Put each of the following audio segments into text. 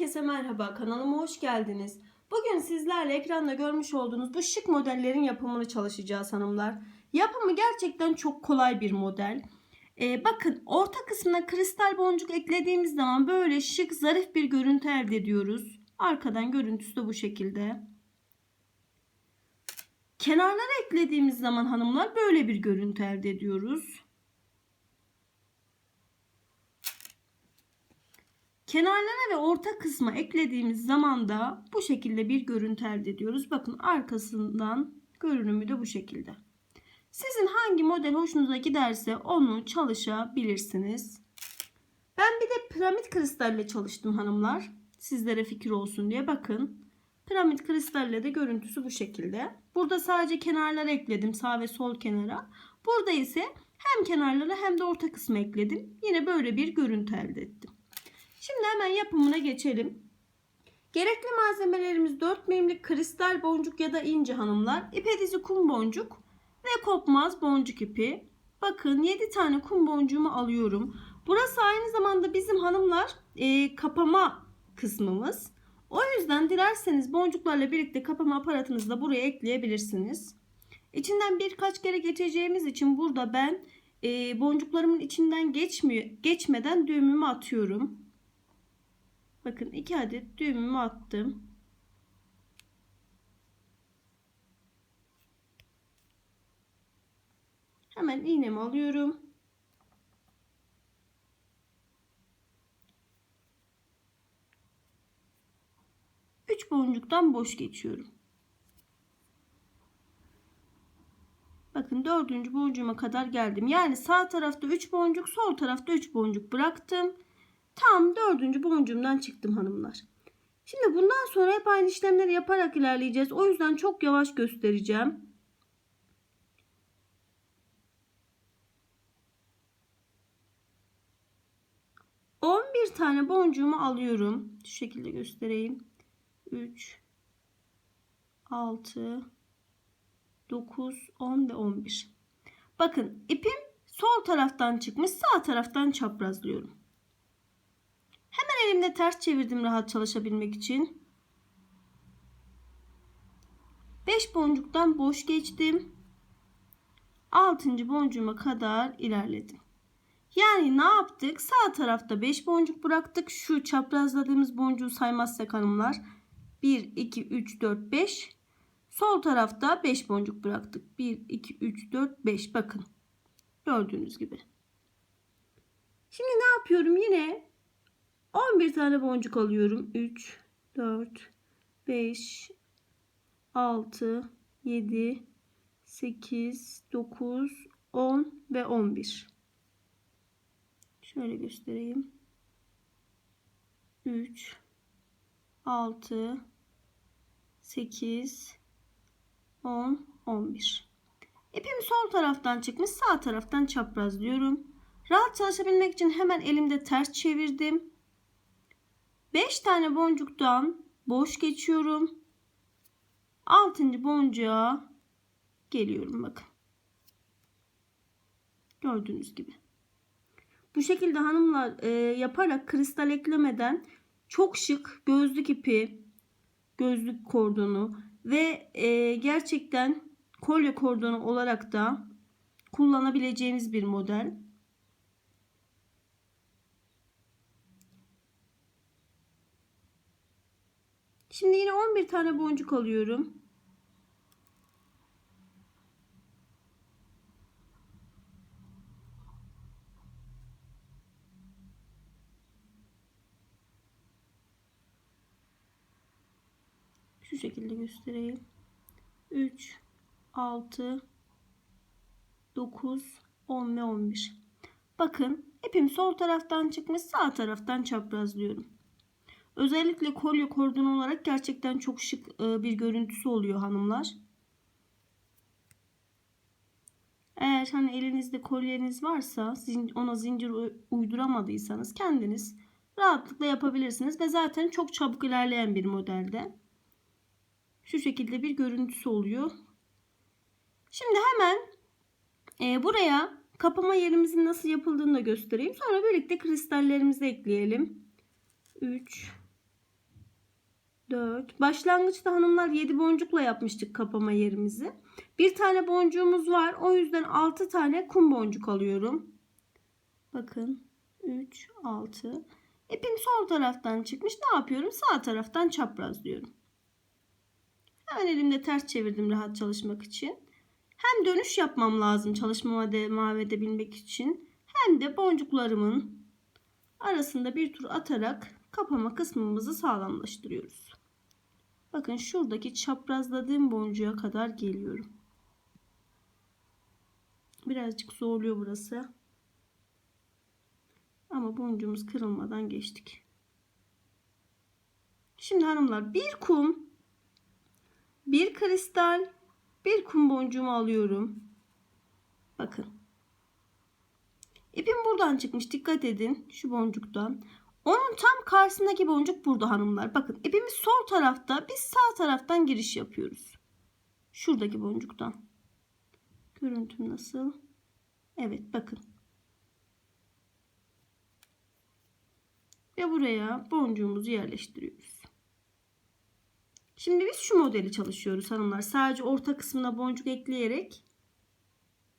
Herkese merhaba, kanalıma hoş geldiniz. Bugün sizlerle ekranda görmüş olduğunuz bu şık modellerin yapımını çalışacağız hanımlar. Yapımı gerçekten çok kolay bir model. Ee, bakın orta kısmına kristal boncuk eklediğimiz zaman böyle şık zarif bir görüntü elde ediyoruz. Arkadan görüntüsü de bu şekilde. Kenarlara eklediğimiz zaman hanımlar böyle bir görüntü elde ediyoruz. Kenarlara ve orta kısma eklediğimiz zaman da bu şekilde bir görüntü elde ediyoruz. Bakın arkasından görünümü de bu şekilde. Sizin hangi model hoşunuza giderse onu çalışabilirsiniz. Ben bir de piramit kristalle çalıştım hanımlar. Sizlere fikir olsun diye bakın. Piramit kristalle de görüntüsü bu şekilde. Burada sadece kenarlara ekledim sağ ve sol kenara. Burada ise hem kenarlara hem de orta kısmı ekledim. Yine böyle bir görüntü elde ettim. Şimdi hemen yapımına geçelim. Gerekli malzemelerimiz 4 milimlik kristal boncuk ya da ince hanımlar, ipe dizi kum boncuk ve kopmaz boncuk ipi. Bakın 7 tane kum boncuğumu alıyorum. Burası aynı zamanda bizim hanımlar e, kapama kısmımız. O yüzden dilerseniz boncuklarla birlikte kapama aparatınızı da buraya ekleyebilirsiniz. İçinden birkaç kere geçeceğimiz için burada ben e, boncuklarımın içinden geçmiyor, geçmeden düğümümü atıyorum. Bakın iki adet düğümümü attım. Hemen iğnemi alıyorum. Üç boncuktan boş geçiyorum. Bakın dördüncü boncuğuma kadar geldim. Yani sağ tarafta 3 boncuk, sol tarafta 3 boncuk bıraktım. Tam dördüncü boncuğumdan çıktım hanımlar. Şimdi bundan sonra hep aynı işlemleri yaparak ilerleyeceğiz. O yüzden çok yavaş göstereceğim. On bir tane boncuğumu alıyorum. Şu şekilde göstereyim. 3 6 9 10 ve 11. Bakın ipim sol taraftan çıkmış, sağ taraftan çaprazlıyorum. Hemen elimde ters çevirdim rahat çalışabilmek için. 5 boncuktan boş geçtim. 6. boncuğuma kadar ilerledim. Yani ne yaptık? Sağ tarafta 5 boncuk bıraktık. Şu çaprazladığımız boncuğu saymazsak hanımlar. 1, 2, 3, 4, 5. Sol tarafta 5 boncuk bıraktık. 1, 2, 3, 4, 5. Bakın. Gördüğünüz gibi. Şimdi ne yapıyorum? Yine 11 tane boncuk alıyorum. 3, 4, 5, 6, 7, 8, 9, 10 ve 11. Şöyle göstereyim. 3, 6, 8, 10, 11. İpim sol taraftan çıkmış sağ taraftan çaprazlıyorum. Rahat çalışabilmek için hemen elimde ters çevirdim. 5 tane boncuktan boş geçiyorum. 6. boncuğa geliyorum bakın. Gördüğünüz gibi. Bu şekilde hanımlar e, yaparak kristal eklemeden çok şık gözlük ipi, gözlük kordonu ve e, gerçekten kolye kordonu olarak da kullanabileceğiniz bir model. Şimdi yine 11 tane boncuk alıyorum. Şu şekilde göstereyim. 3 6 9 10 ve 11. Bakın ipim sol taraftan çıkmış sağ taraftan çaprazlıyorum. Özellikle kolye kordonu olarak gerçekten çok şık e, bir görüntüsü oluyor hanımlar. Eğer hani elinizde kolyeniz varsa ona zincir uyduramadıysanız kendiniz rahatlıkla yapabilirsiniz ve zaten çok çabuk ilerleyen bir modelde. Şu şekilde bir görüntüsü oluyor. Şimdi hemen e, buraya kapama yerimizin nasıl yapıldığını da göstereyim. Sonra birlikte kristallerimizi ekleyelim. 3 4. Başlangıçta hanımlar 7 boncukla yapmıştık kapama yerimizi. Bir tane boncuğumuz var. O yüzden 6 tane kum boncuk alıyorum. Bakın 3, 6. İpim sol taraftan çıkmış. Ne yapıyorum? Sağ taraftan çaprazlıyorum. Hemen elimde ters çevirdim rahat çalışmak için. Hem dönüş yapmam lazım çalışmama devam edebilmek için. Hem de boncuklarımın arasında bir tur atarak kapama kısmımızı sağlamlaştırıyoruz. Bakın şuradaki çaprazladığım boncuğa kadar geliyorum. Birazcık zorluyor burası. Ama boncuğumuz kırılmadan geçtik. Şimdi hanımlar bir kum, bir kristal, bir kum boncuğumu alıyorum. Bakın. İpim buradan çıkmış. Dikkat edin şu boncuktan. Onun tam karşısındaki boncuk burada hanımlar. Bakın ipimiz sol tarafta. Biz sağ taraftan giriş yapıyoruz. Şuradaki boncuktan. Görüntüm nasıl? Evet bakın. Ve buraya boncuğumuzu yerleştiriyoruz. Şimdi biz şu modeli çalışıyoruz hanımlar. Sadece orta kısmına boncuk ekleyerek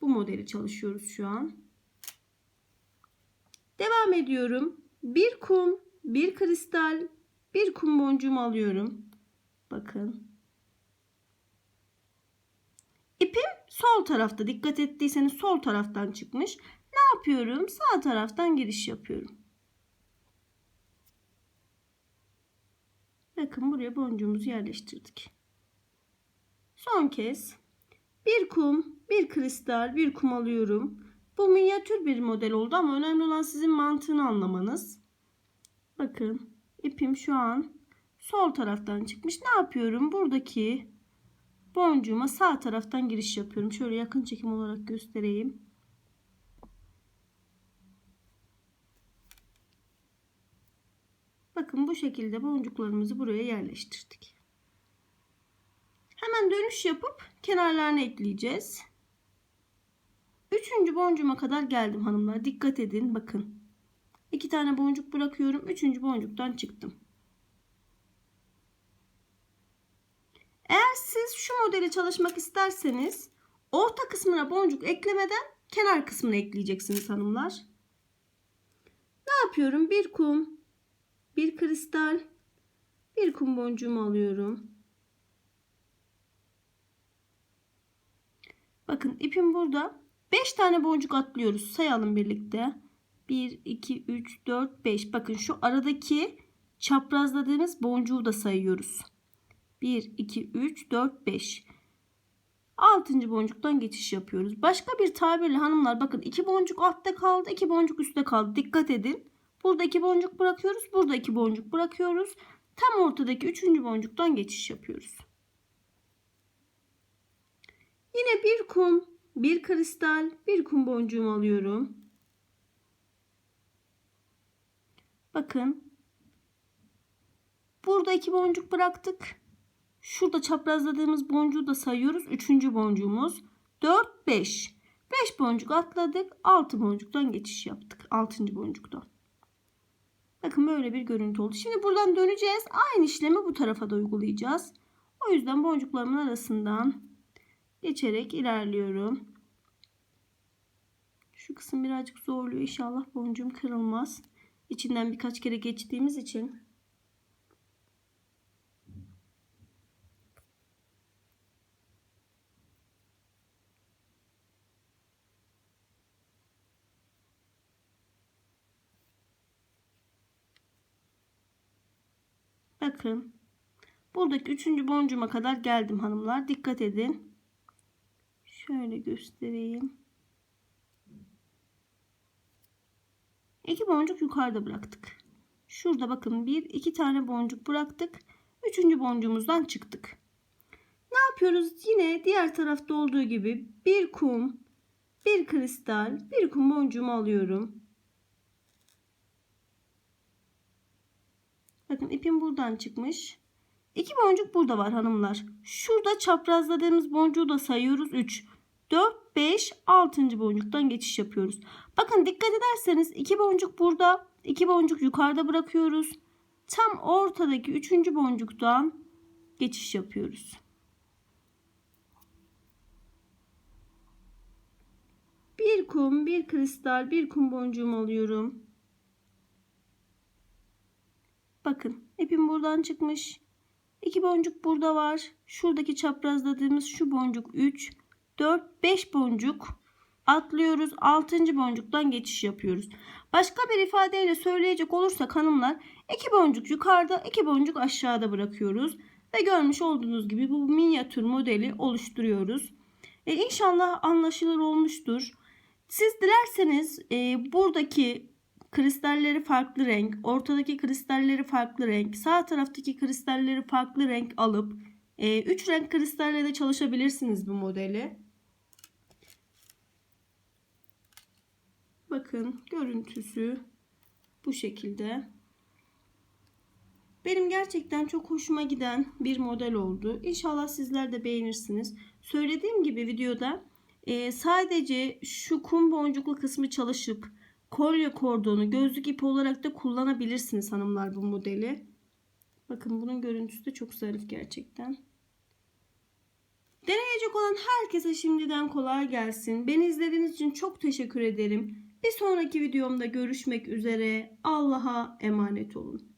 bu modeli çalışıyoruz şu an. Devam ediyorum. Bir kum, bir kristal, bir kum boncuğumu alıyorum. Bakın. İpim sol tarafta. Dikkat ettiyseniz sol taraftan çıkmış. Ne yapıyorum? Sağ taraftan giriş yapıyorum. Bakın buraya boncuğumuzu yerleştirdik. Son kez bir kum, bir kristal, bir kum alıyorum. Bu minyatür bir model oldu ama önemli olan sizin mantığını anlamanız. Bakın ipim şu an sol taraftan çıkmış. Ne yapıyorum? Buradaki boncuğuma sağ taraftan giriş yapıyorum. Şöyle yakın çekim olarak göstereyim. Bakın bu şekilde boncuklarımızı buraya yerleştirdik. Hemen dönüş yapıp kenarlarını ekleyeceğiz. Üçüncü boncuğuma kadar geldim hanımlar. Dikkat edin bakın. İki tane boncuk bırakıyorum. Üçüncü boncuktan çıktım. Eğer siz şu modeli çalışmak isterseniz orta kısmına boncuk eklemeden kenar kısmına ekleyeceksiniz hanımlar. Ne yapıyorum? Bir kum, bir kristal, bir kum boncuğumu alıyorum. Bakın ipim burada. 5 tane boncuk atlıyoruz. Sayalım birlikte. 1, 2, 3, 4, 5. Bakın şu aradaki çaprazladığımız boncuğu da sayıyoruz. 1, 2, 3, 4, 5. 6. boncuktan geçiş yapıyoruz. Başka bir tabirle hanımlar bakın 2 boncuk altta kaldı, 2 boncuk üstte kaldı. Dikkat edin. Burada 2 boncuk bırakıyoruz, burada 2 boncuk bırakıyoruz. Tam ortadaki 3. boncuktan geçiş yapıyoruz. Yine bir kum, bir kristal, bir kum boncuğumu alıyorum. Bakın. Burada iki boncuk bıraktık. Şurada çaprazladığımız boncuğu da sayıyoruz. Üçüncü boncuğumuz. 4, 5. 5 boncuk atladık. 6 boncuktan geçiş yaptık. 6. boncuktan. Bakın böyle bir görüntü oldu. Şimdi buradan döneceğiz. Aynı işlemi bu tarafa da uygulayacağız. O yüzden boncuklarımın arasından geçerek ilerliyorum. Şu kısım birazcık zorluyor. İnşallah boncuğum kırılmaz. İçinden birkaç kere geçtiğimiz için. Bakın. Buradaki üçüncü boncuğuma kadar geldim hanımlar. Dikkat edin. Şöyle göstereyim. İki boncuk yukarıda bıraktık. Şurada bakın bir iki tane boncuk bıraktık. Üçüncü boncuğumuzdan çıktık. Ne yapıyoruz? Yine diğer tarafta olduğu gibi bir kum, bir kristal, bir kum boncuğumu alıyorum. Bakın ipim buradan çıkmış. İki boncuk burada var hanımlar. Şurada çaprazladığımız boncuğu da sayıyoruz. 3, 4, 5, 6. boncuktan geçiş yapıyoruz. Bakın dikkat ederseniz iki boncuk burada, iki boncuk yukarıda bırakıyoruz. tam ortadaki üçüncü boncuktan geçiş yapıyoruz. Bir kum, bir kristal, bir kum boncuğum alıyorum. Bakın ipim buradan çıkmış. İki boncuk burada var. Şuradaki çaprazladığımız şu boncuk 3, 4, 5 boncuk atlıyoruz. 6. boncuktan geçiş yapıyoruz. Başka bir ifadeyle söyleyecek olursak hanımlar iki boncuk yukarıda, iki boncuk aşağıda bırakıyoruz. Ve görmüş olduğunuz gibi bu minyatür modeli oluşturuyoruz. E, inşallah anlaşılır olmuştur. Siz dilerseniz e, buradaki kristalleri farklı renk, ortadaki kristalleri farklı renk, sağ taraftaki kristalleri farklı renk alıp 3 renk kristalle de çalışabilirsiniz bu modeli. Bakın görüntüsü bu şekilde. Benim gerçekten çok hoşuma giden bir model oldu. İnşallah sizler de beğenirsiniz. Söylediğim gibi videoda e, sadece şu kum boncuklu kısmı çalışıp kolye kordonu gözlük ipi olarak da kullanabilirsiniz hanımlar bu modeli. Bakın bunun görüntüsü de çok zarif gerçekten. Deneyecek olan herkese şimdiden kolay gelsin. Beni izlediğiniz için çok teşekkür ederim. Bir sonraki videomda görüşmek üzere. Allah'a emanet olun.